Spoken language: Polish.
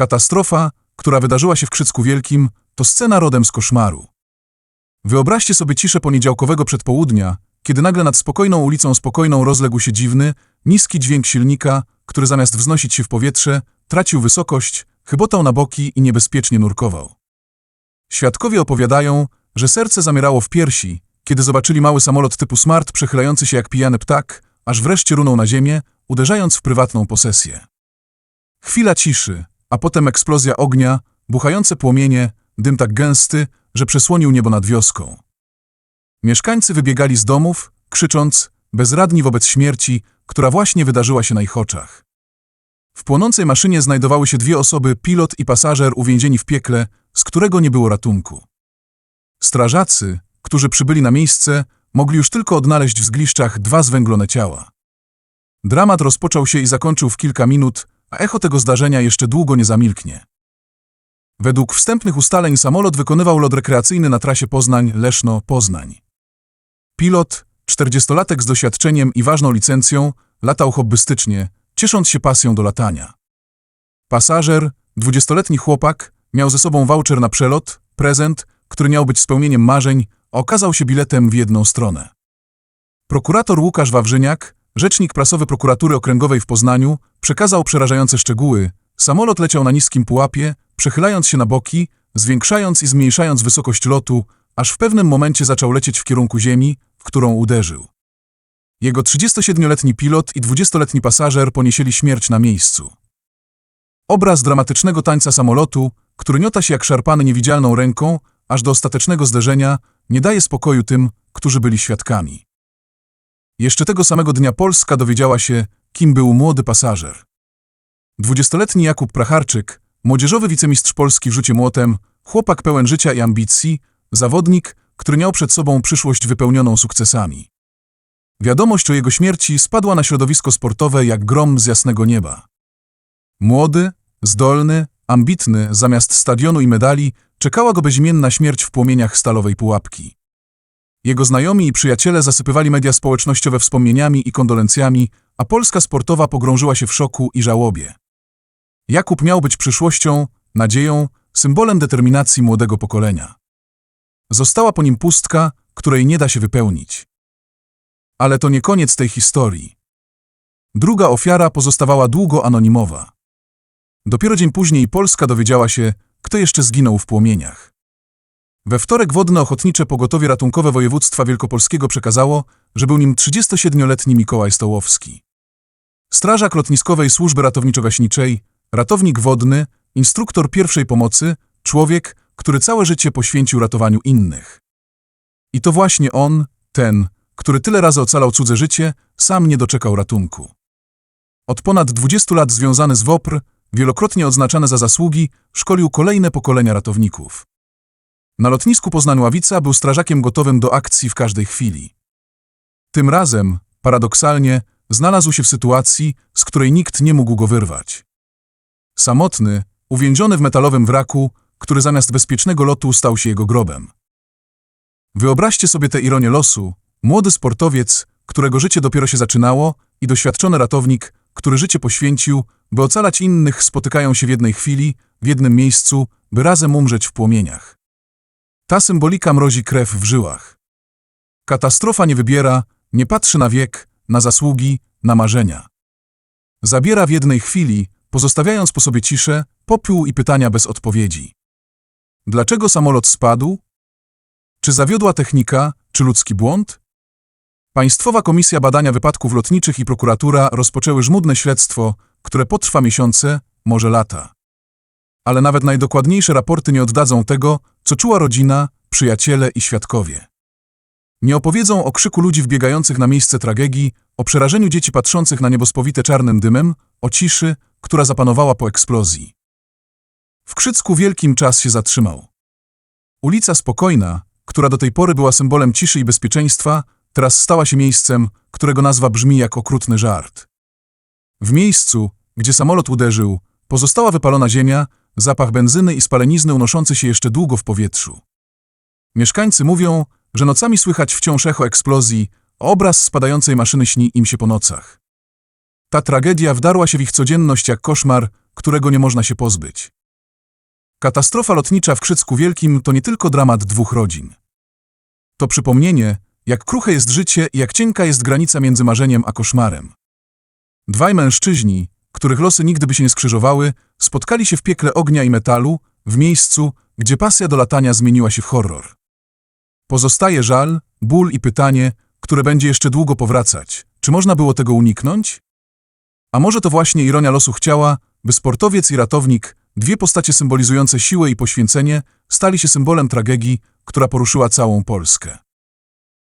Katastrofa, która wydarzyła się w Krzycku Wielkim, to scena rodem z koszmaru. Wyobraźcie sobie ciszę poniedziałkowego przedpołudnia, kiedy nagle nad spokojną ulicą spokojną rozległ się dziwny, niski dźwięk silnika, który zamiast wznosić się w powietrze, tracił wysokość, chybotał na boki i niebezpiecznie nurkował. Świadkowie opowiadają, że serce zamierało w piersi, kiedy zobaczyli mały samolot typu Smart przechylający się jak pijany ptak, aż wreszcie runął na ziemię, uderzając w prywatną posesję. Chwila ciszy, a potem eksplozja ognia, buchające płomienie, dym tak gęsty, że przesłonił niebo nad wioską. Mieszkańcy wybiegali z domów, krzycząc, bezradni wobec śmierci, która właśnie wydarzyła się na ich oczach. W płonącej maszynie znajdowały się dwie osoby, pilot i pasażer uwięzieni w piekle, z którego nie było ratunku. Strażacy, którzy przybyli na miejsce, mogli już tylko odnaleźć w zgliszczach dwa zwęglone ciała. Dramat rozpoczął się i zakończył w kilka minut, a echo tego zdarzenia jeszcze długo nie zamilknie. Według wstępnych ustaleń samolot wykonywał lot rekreacyjny na trasie Poznań-Leszno-Poznań. Pilot, 40-latek z doświadczeniem i ważną licencją, latał hobbystycznie, ciesząc się pasją do latania. Pasażer, 20-letni chłopak, miał ze sobą voucher na przelot, prezent, który miał być spełnieniem marzeń, okazał się biletem w jedną stronę. Prokurator Łukasz Wawrzyniak, rzecznik prasowy prokuratury okręgowej w Poznaniu, przekazał przerażające szczegóły. Samolot leciał na niskim pułapie, przechylając się na boki, zwiększając i zmniejszając wysokość lotu, aż w pewnym momencie zaczął lecieć w kierunku ziemi, w którą uderzył. Jego 37-letni pilot i 20-letni pasażer poniesieli śmierć na miejscu. Obraz dramatycznego tańca samolotu, który miota się jak szarpany niewidzialną ręką, aż do ostatecznego zderzenia, nie daje spokoju tym, którzy byli świadkami. Jeszcze tego samego dnia Polska dowiedziała się, kim był młody pasażer. Dwudziestoletni Jakub Pracharczyk, młodzieżowy wicemistrz Polski w rzucie młotem, chłopak pełen życia i ambicji, zawodnik, który miał przed sobą przyszłość wypełnioną sukcesami. Wiadomość o jego śmierci spadła na środowisko sportowe jak grom z jasnego nieba. Młody, zdolny, ambitny, zamiast stadionu i medali, czekała go bezimienna śmierć w płomieniach stalowej pułapki. Jego znajomi i przyjaciele zasypywali media społecznościowe wspomnieniami i kondolencjami, a Polska sportowa pogrążyła się w szoku i żałobie. Jakub miał być przyszłością, nadzieją, symbolem determinacji młodego pokolenia. Została po nim pustka, której nie da się wypełnić. Ale to nie koniec tej historii. Druga ofiara pozostawała długo anonimowa. Dopiero dzień później Polska dowiedziała się, kto jeszcze zginął w płomieniach. We wtorek Wodne Ochotnicze Pogotowie Ratunkowe Województwa Wielkopolskiego przekazało, że był nim 37-letni Mikołaj Stołowski. Strażak lotniskowej służby ratowniczo-gaśniczej, ratownik wodny, instruktor pierwszej pomocy, człowiek, który całe życie poświęcił ratowaniu innych. I to właśnie on, ten, który tyle razy ocalał cudze życie, sam nie doczekał ratunku. Od ponad 20 lat związany z WOPR, wielokrotnie odznaczany za zasługi, szkolił kolejne pokolenia ratowników. Na lotnisku Poznań-Ławica był strażakiem gotowym do akcji w każdej chwili. Tym razem, paradoksalnie, znalazł się w sytuacji, z której nikt nie mógł go wyrwać. Samotny, uwięziony w metalowym wraku, który zamiast bezpiecznego lotu stał się jego grobem. Wyobraźcie sobie tę ironię losu, młody sportowiec, którego życie dopiero się zaczynało i doświadczony ratownik, który życie poświęcił, by ocalać innych, spotykają się w jednej chwili, w jednym miejscu, by razem umrzeć w płomieniach. Ta symbolika mrozi krew w żyłach. Katastrofa nie wybiera, nie patrzy na wiek, na zasługi, na marzenia. Zabiera w jednej chwili, pozostawiając po sobie ciszę, popiół i pytania bez odpowiedzi. Dlaczego samolot spadł? Czy zawiodła technika, czy ludzki błąd? Państwowa Komisja Badania Wypadków Lotniczych i prokuratura rozpoczęły żmudne śledztwo, które potrwa miesiące, może lata. Ale nawet najdokładniejsze raporty nie oddadzą tego, co czuła rodzina, przyjaciele i świadkowie. Nie opowiedzą o krzyku ludzi wbiegających na miejsce tragedii, o przerażeniu dzieci patrzących na niebo spowite czarnym dymem, o ciszy, która zapanowała po eksplozji. W Krzycku Wielkim czas się zatrzymał. Ulica Spokojna, która do tej pory była symbolem ciszy i bezpieczeństwa, teraz stała się miejscem, którego nazwa brzmi jak okrutny żart. W miejscu, gdzie samolot uderzył, pozostała wypalona ziemia, zapach benzyny i spalenizny unoszący się jeszcze długo w powietrzu. Mieszkańcy mówią, że nocami słychać wciąż echo eksplozji, obraz spadającej maszyny śni im się po nocach. Ta tragedia wdarła się w ich codzienność jak koszmar, którego nie można się pozbyć. Katastrofa lotnicza w Krzycku Wielkim to nie tylko dramat dwóch rodzin. To przypomnienie, jak kruche jest życie i jak cienka jest granica między marzeniem a koszmarem. Dwaj mężczyźni, których losy nigdy by się nie skrzyżowały, spotkali się w piekle ognia i metalu, w miejscu, gdzie pasja do latania zmieniła się w horror. Pozostaje żal, ból i pytanie, które będzie jeszcze długo powracać. Czy można było tego uniknąć? A może to właśnie ironia losu chciała, by sportowiec i ratownik, dwie postacie symbolizujące siłę i poświęcenie, stali się symbolem tragedii, która poruszyła całą Polskę.